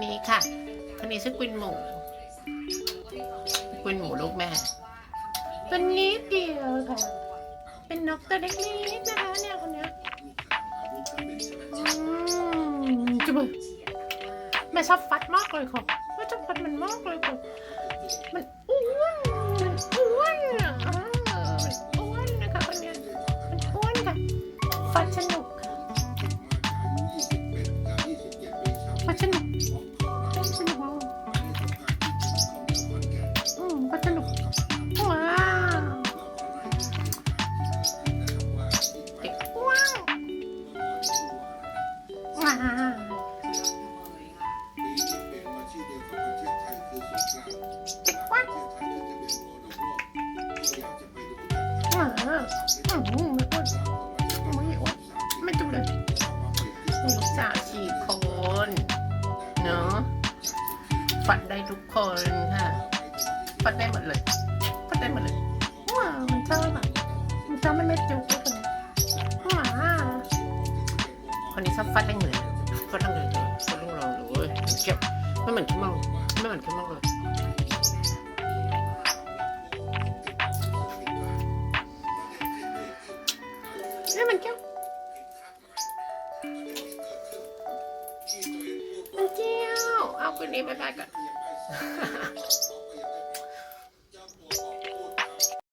คนนี้ค่ะ คนนี้ชื่อกุนหมูกุนหมูลูกแม่ตัวนี้เดียวค่ะ เป็นนกตัวเล็กๆนะคะเนี่ยคนเนี้ยอืมจุ๊บแม่ชอบฟัดมากเลยค่ะแม่ชอบฟัดมันมากเลยค่ะ มันอ้วนมันอ้วนอะมันอ้วนนะคะคนนี้มันอ้วนค่ะ ฟัดสนุกค่ะ ฟัดสนุก ว้าวเด็กว้าวว้าวอืมไม่อ้วนไม่อ้วนไม่จุเลยมีลูกสาวสี่คนเนาะฟัดได้ทุกคนค่ะฟัดได้หมดเลยฟัดได้หมดเลยว้าวมันชอบอะมันชอบมันไม่จุกเลยคนนี้ว้าวคนนี้ชอบฟัดแรงเลยฟั ก็ทั้งเลยฟัดแรงเราเลยเก็บไม่เหมือนขี้เมาไม่เหมือนขี้เมาเลยนี่มันแก้วมันแก้วเอาคืนนี้ไปไปก่อน